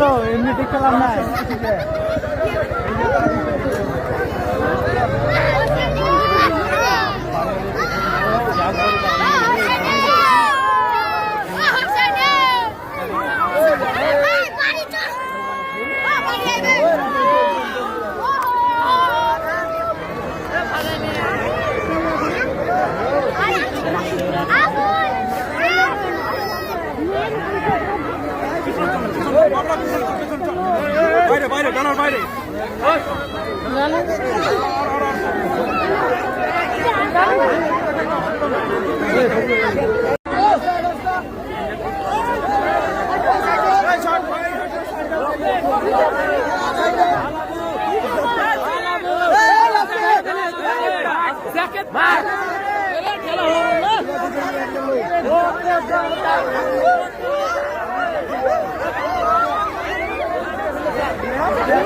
Selfie তুলো selfie তুলো এমনি না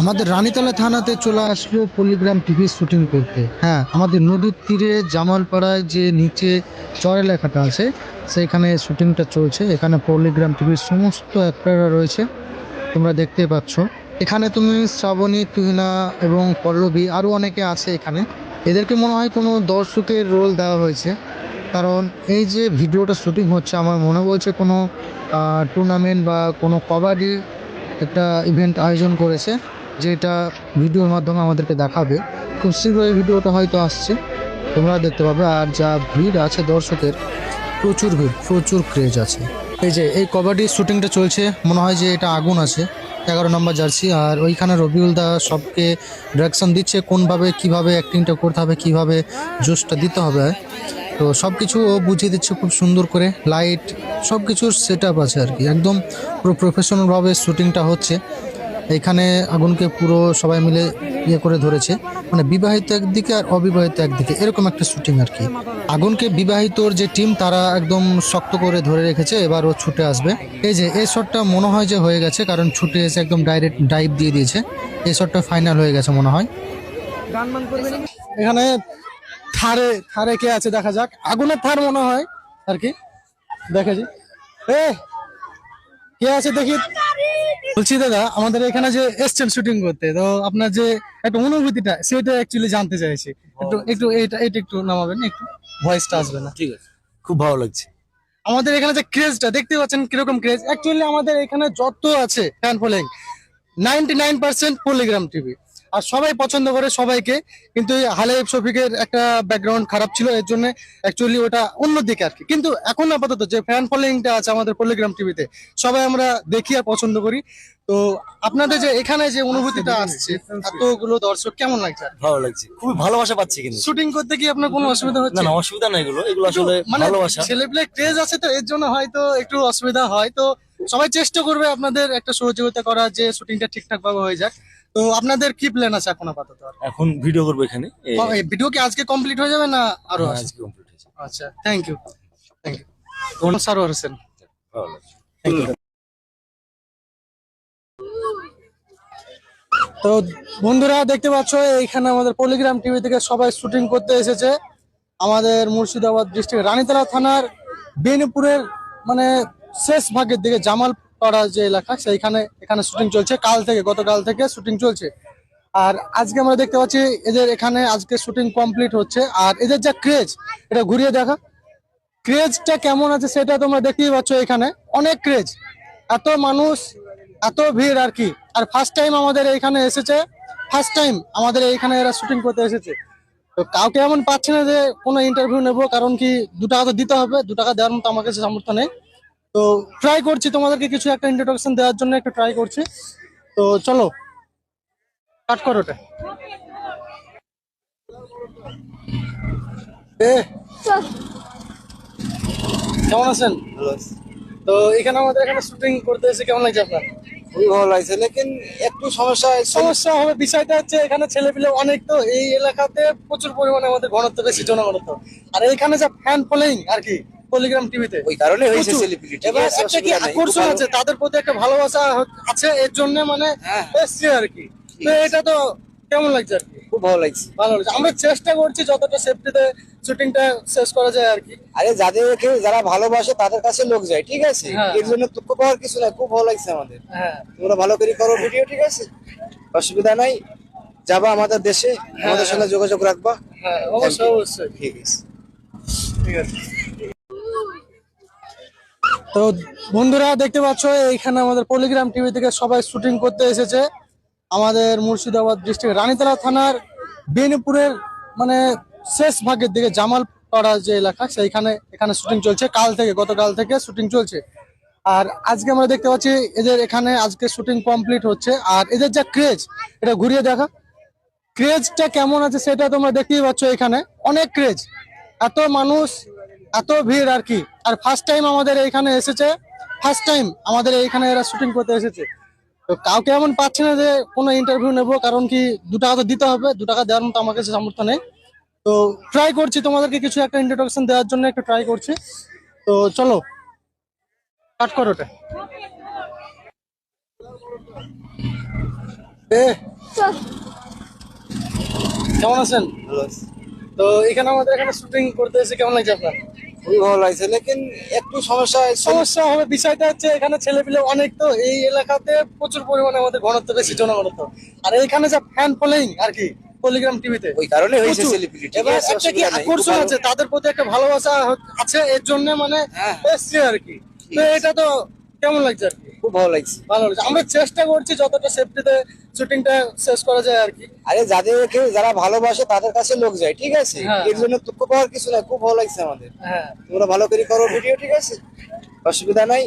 আমাদের রানীতলা থানাতে চলে আসলো পলিগ্রাম টিভি শুটিং করতে। হ্যাঁ আমাদের নদীর তীরে জামালপাড়ায় যে নিচে চয় লেখাটা আছে, সেইখানে শুটিংটা চলছে। এখানে পলিগ্রাম টিভির সমস্ত অ্যাক্টাররা রয়েছে, তোমরা দেখতে পাচ্ছ। এখানে তুমি শ্রাবণী, তুহিনা এবং পল্লবী আরও অনেকে আছে এখানে। এদেরকে মনে হয় কোনো দর্শকের রোল দেওয়া হয়েছে। কারণ এই যে ভিডিওটা শ্যুটিং হচ্ছে, আমার মনে বলছে কোনো টুর্নামেন্ট বা কোনো কবাডি একটা ইভেন্ট আয়োজন করেছে, যেটা ভিডিওর মাধ্যমে আমাদেরকে দেখাবে। খুব শীঘ্রই ভিডিওটা হয়তো আসছে, তোমরা দেখতে পাবে। আর যা ভিড় আছে দর্শকের, প্রচুর ভিড়, প্রচুর ক্রেজ আছে। এই যে, এই কবাডির শ্যুটিংটা চলছে, মনে হয় যে এটা আগুন আছে, এগারো নম্বর জার্সি, আর ওইখানে রবিউল দা সবকে ডিরেকশন দিচ্ছে কোনভাবে, কীভাবে অ্যাক্টিংটা করতে হবে, কীভাবে জোশটা দিতে হবে। তো সব কিছু ও বুঝিয়ে দিচ্ছে খুব সুন্দর করে লাইট সব কিছুর সেট আছে আর কি, একদম পুরো প্রফেশনালভাবে শ্যুটিংটা হচ্ছে। এখানে আগুনকে পুরো সবাই মিলে ইয়ে করে ধরেছে। মানে বিবাহিত একদিকে আর অবিবাহিত একদিকে, এরকম একটা শুটিং আর কি। আগুনকে বিবাহিতর যে টিম তারা একদম শক্ত করে ধরে রেখেছে, এবার ও ছুটে আসবে। এই যে, এই শটটা মনে হয় যে হয়ে গেছে, কারণ ছুটে এসে একদম ডাইরেক্ট ডাইভ দিয়ে দিয়েছে। এই শটটা ফাইনাল হয়ে গেছে মনে হয়। এখানে থারে থারে কে আছে দেখা যাক। আগুনের থার মনে হয় আর কি। দেখা যাক এ, কে আছে দেখি। বলছি দাদা আমাদের এখানে যে এসছেন শুটিং করতে তো আপনার যে একটা অনুভূতিটা সেটা অ্যাকচুয়ালি জানতে চাইছি। একটু একটু এটা এটা একটু নামাবেন একটু ভয়েসটা আসবে না। ঠিক আছে। খুব ভালো লাগছে। আমাদের এখানে যে ক্রেজটা দেখতে পাচ্ছেন কীরকম ক্রেজ অ্যাকচুয়ালি আমাদের এখানে যত আছে fan following ninety nine percent Polygram TV আর সবাই পছন্দ করে সবাইকে কিন্তু হালেব শফিকের একটা ব্যাকগ্রাউন্ড খারাপ ছিল এর জন্য অ্যাকচুয়ালি ওটা অন্যদিকে আর কি। কিন্তু এখন আপাতত যে ফ্যান ফলোয়িংটা আছে আমাদের পলিগ্রাম টিভিতে সবাই আমরা দেখি আর পছন্দ করি। তো আপনাদের যে এখানে যে অনুভূতিটা আসছে এতগুলো দর্শক কেমন লাগছে? ভালো লাগছে। খুবই ভালোবাসা পাচ্ছি কিন্তু। শুটিং করতে কি আপনার কোনো অসুবিধা হচ্ছে? না অসুবিধা নাই এগুলো। এগুলো আসলে মানে ভালোবাসা। ছেলেপেলে ক্রেজ আছে তো এর জন্য হয়তো একটু অসুবিধা হয়। তো সবাই চেষ্টা করবে আপনাদের একটা সহযোগিতা করা যে শুটিংটা ঠিকঠাক ভাবে হয়ে যাক। তো আপনাদের কি প্ল্যান আছে এখন আপাতত? এখন ভিডিও করব এখানে। ভিডিও কি আজকে কমপ্লিট হয়ে যাবে না আরও হ্যাঁ, আজকে কমপ্লিট হয়েছে আচ্ছা থ্যাংক ইউ থ্যাংক ইউ কোন সারোয়ার হোসেন। তো বন্ধুরা দেখতে পাচ্ছ এইখানে আমাদের পলিগ্রাম টিভি থেকে সবাই শুটিং করতে এসেছে। আমাদের মুর্শিদাবাদ ডিস্ট্রিক্ট রানীতলা থানার বেনিপুরের মানে শেষ ভাগের দিকে জামালপাড়া যে এলাকা, সেইখানে এখানে শুটিং চলছে। কাল থেকে, গতকাল থেকে শুটিং চলছে। আর আজকে আমরা দেখতে পাচ্ছি, এদের এখানে আজকে শুটিং কমপ্লিট হচ্ছে। আর এদের যা ক্রেজ এটা ঘুরিয়ে দেখা। ক্রেজটা কেমন আছে সেটা তোমরা দেখতেই পাচ্ছ এখানে। অনেক ক্রেজ এত মানুষ, এত ভিড় আর কি। আর ফার্স্ট টাইম আমাদের এখানে এসেছে ফার্স্ট টাইম আমাদের এইখানে এরা শুটিং করতে এসেছে। তো কাউকে এমন পাচ্ছে না যে কোনো ইন্টারভিউ নেব, কারণ কি দু টাকা তো দিতে হবে, দু টাকা দেওয়ার মতো আমার কাছে সামর্থ্য নেই। তো ট্রাই করছি তোমাদেরকে কিছু একটা ইন্ট্রোডাকশন দেওয়ার জন্য একটু ট্রাই করছি। তো চলো কাট করো ওটা। কেমন আছেন? তো এখানে আমাদের এখানে শুটিং করতে এসে কেমন লাগছে আপনার? খুবই ভালো লাগছে লেকিন একটু সমস্যা সমস্যা হবে বিষয়টা হচ্ছে এখানে ছেলেপিলে অনেক তো এই এলাকাতে প্রচুর পরিমাণে আমাদের ঘনত্ব বেশি জনঘনত্ব আর এইখানে যা ফ্যান ফলোয়িং আর কি। পলিগ্রাম টিভিতে ওই কারণে হয়েছে সেলিব্রিটি এবার একটা কি আকর্ষণ আছে? তাদের প্রতি একটা ভালোবাসা আছে এর জন্য মানে হ্যাঁ। এসছে আর কি। তো এটা তো কেমন লাগছে আর কি? খুব ভালো লাগছে। ভালো লাগছে। আমরা চেষ্টা করছি যতটা সেফটিতে শুটিংটা শেষ করা যায় আর কি। আরে যাদেরকে যারা ভালোবাসে তাদের কাছে লোক যায় ঠিক আছে? হ্যাঁ। এর জন্য দুঃখ পাওয়ার কিছু নাই খুব ভালো লাগছে আমাদের। হ্যাঁ। তোমরা ভালো করে করো ভিডিও ঠিক আছে? অসুবিধা নাই। যাবা আমাদের দেশে আমাদের সঙ্গে যোগাযোগ রাখবা। হ্যাঁ অবশ্যই অবশ্যই। ঠিক আছে। ঠিক আছে। তো বন্ধুরা দেখতে পাচ্ছ, এইখানে আমাদের পলিগ্রাম টিভি থেকে সবাই শুটিং করতে এসেছে। আমাদের মুর্শিদাবাদ ডিস্ট্রিক্ট রানীতলা থানার বেনিপুরের মানে শেষ ভাগের দিকে জামালপাড়া যে এলাকা, সেইখানে এখানে শুটিং চলছে। কাল থেকে, গতকাল থেকে শুটিং চলছে। আর আজকে আমরা দেখতে পাচ্ছি, এদের এখানে আজকে শুটিং কমপ্লিট হচ্ছে। আর এদের যা ক্রেজ এটা ঘুরিয়ে দেখা। ক্রেজটা কেমন আছে সেটা তোমরা দেখতেই পাচ্ছ এখানে। অনেক ক্রেজ এত মানুষ এত ভিড় আর কি। আর ফার্স্ট টাইম আমাদের এখানে এসেছে ফার্স্ট টাইম আমাদের এইখানে এরা শুটিং করতে এসেছে। তো কাউকে এমন পাচ্ছি না যে কোনো ইন্টারভিউ নেব কারণ কি দু টাকা তো দিতে হবে দু টাকা দেওয়ার মতো আমার কাছে সামর্থ্য নেই। তো ট্রাই করছি তোমাদেরকে কিছু একটা ইন্ট্রোডাকশন দেওয়ার জন্য একটু ট্রাই করছি। তো চলো কাট করো ওটা। কেমন আছেন? তো এখানে আমাদের এখানে শুটিং করতে এসে কেমন লাগছে আপনার? খুবই ভালো লাগছে। লেকিন একটু সমস্যা সমস্যা হবে বিষয়টা হচ্ছে এখানে ছেলেপিলে অনেক তো এই এলাকাতে প্রচুর পরিমাণে আমাদের ঘনত্ব বেশি জনঘনত্ব। আর এখানে যা ফ্যান ফলোয়িং আর কি পলিগ্রাম টিভিতে ওই কারণে হয়েছে। সেলিব্রিটি এবার একটা কি আকর্ষণ আছে তাদের প্রতি একটা ভালোবাসা আছে এর জন্য মানে হ্যাঁ। এসছে আর কি। তো এটা তো কেমন লাগছে আর কি? খুব ভালো লাগছে। ভালো লাগছে। আমরা চেষ্টা করছি যতটা সেফটিতে শুটিংটা শেষ করা যায় আর কি। আরে যাদেরকে যারা ভালোবাসে তাদের কাছে লোক যায় ঠিক আছে? হ্যাঁ। এর জন্য দুঃখ পাওয়ার কিছু নাই খুব ভালো লাগছে আমাদের। হ্যাঁ। তোমরা ভালো করে করো ভিডিও ঠিক আছে? অসুবিধা নাই।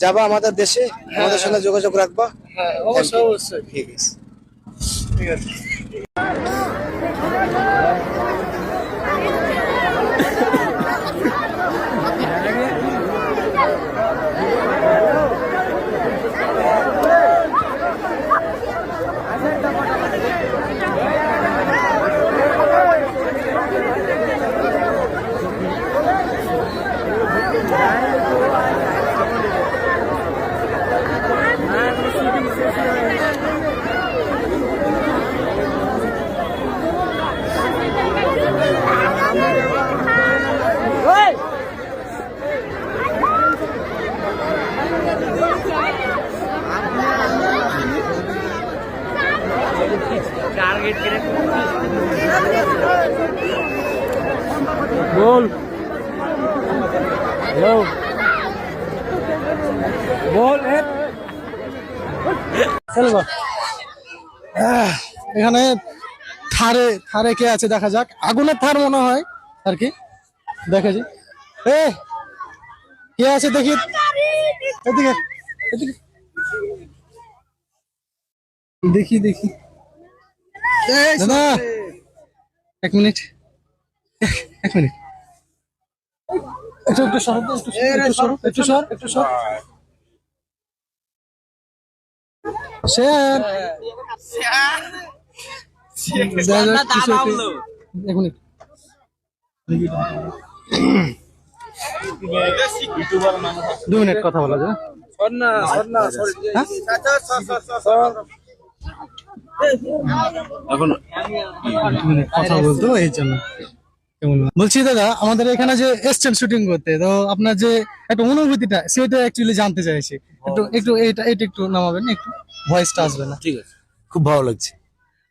যাবা আমাদের দেশে আমাদের সঙ্গে যোগাযোগ রাখবা। হ্যাঁ অবশ্যই অবশ্যই। ঠিক আছে। ঠিক আছে। এখানে থারে থারে কে আছে দেখা যাক। আগুনের থার মনে হয় আর কি। দেখেছি। এ কে আছে দেখি। এদিকে এদিকে। দেখি দেখি। দাদা এক মিনিট। এক মিনিট। একটু একটু সর একটু সর, একটু সর একটু সর একটু সর। একটু- এক মিনিট দু মিনিট কথা বলা যায়। হ্যাঁ? এখন কথা বলতো এই জন্য। বলছি দাদা আমাদের এখানে যে এসছেন শুটিং করতে তো আপনার যে একটা অনুভূতিটা সেটা অ্যাকচুয়ালি জানতে চাইছি। একটু একটু এটা এটা একটু নামাবেন একটু ভয়েসটা আসবে না। ঠিক আছে। খুব ভালো লাগছে।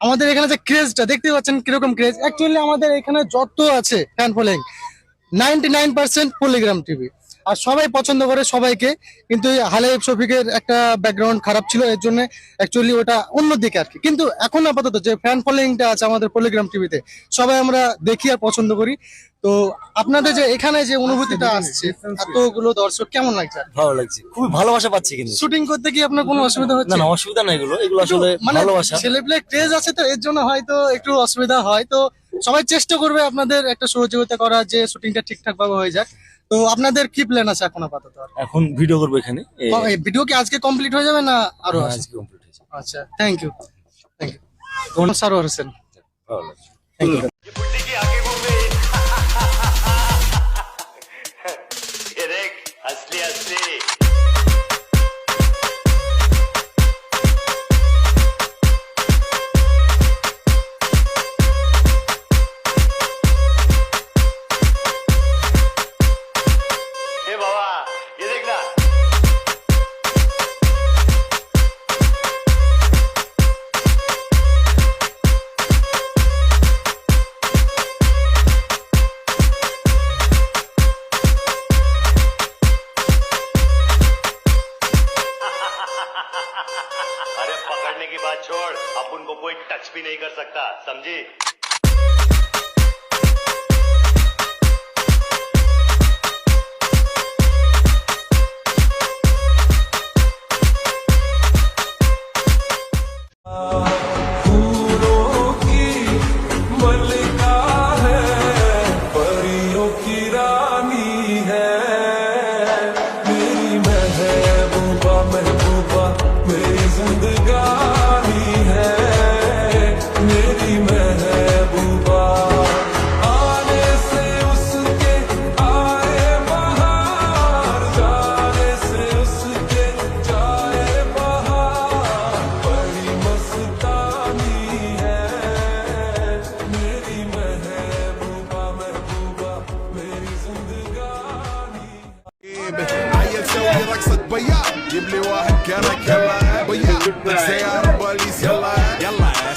আমাদের এখানে যে ক্রেজটা দেখতে পাচ্ছেন কীরকম ক্রেজ অ্যাকচুয়ালি আমাদের এখানে যত আছে fan following ninety nine percent Polygram TV আর সবাই পছন্দ করে সবাইকে কিন্তু হালেব শফিকের একটা ব্যাকগ্রাউন্ড খারাপ ছিল এর জন্য অ্যাকচুয়ালি ওটা অন্যদিকে আর কি। কিন্তু এখন আপাতত যে ফ্যান ফলোয়িংটা আছে আমাদের পলিগ্রাম টিভিতে সবাই আমরা দেখি আর পছন্দ করি। তো আপনাদের যে এখানে যে অনুভূতিটা আসছে এতগুলো দর্শক কেমন লাগছে? ভালো লাগছে। খুবই ভালোবাসা পাচ্ছি কিন্তু। শুটিং করতে কি আপনার কোনো অসুবিধা হচ্ছে? না অসুবিধা নাই এগুলো। এগুলো আসলে মানে ভালোবাসা। ছেলেপেলে ক্রেজ আছে তো এর জন্য হয়তো একটু অসুবিধা হয়। তো সবাই চেষ্টা করবে আপনাদের একটা সহযোগিতা করা যে শুটিংটা ঠিকঠাক ভাবে হয়ে যাক। তো আপনাদের কি প্ল্যান আছে এখন আপাতত? আর? এখন ভিডিও করব এখানে। ভিডিও কি আজকে কমপ্লিট হয়ে যাবে না আরও আজকে কমপ্লিট হয়ে যাবে। আচ্ছা thank you thank you Sarwar Hossain thank you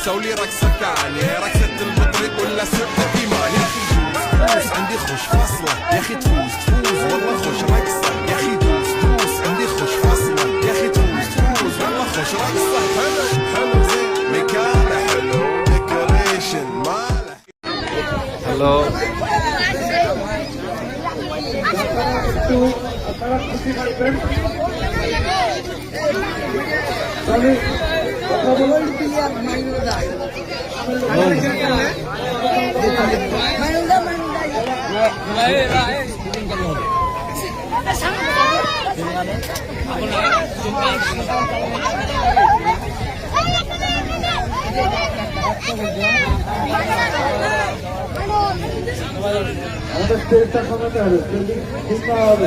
سولي رقصة تعني رقصة المطرب ولا سوق كيما يا أخي دوس عندي خوش فاصلة يا أخي تفوز تفوز. والله خوش رقصة يا أخي دوس دوس. عندي خوش فاصلة يا أخي تفوز تفوز. والله خوش رقصة حلو حلو زين مكانة حلو. ديكوريشن ماله Thank you. আমাদের স্টেজটা কমাতে হবে হবে।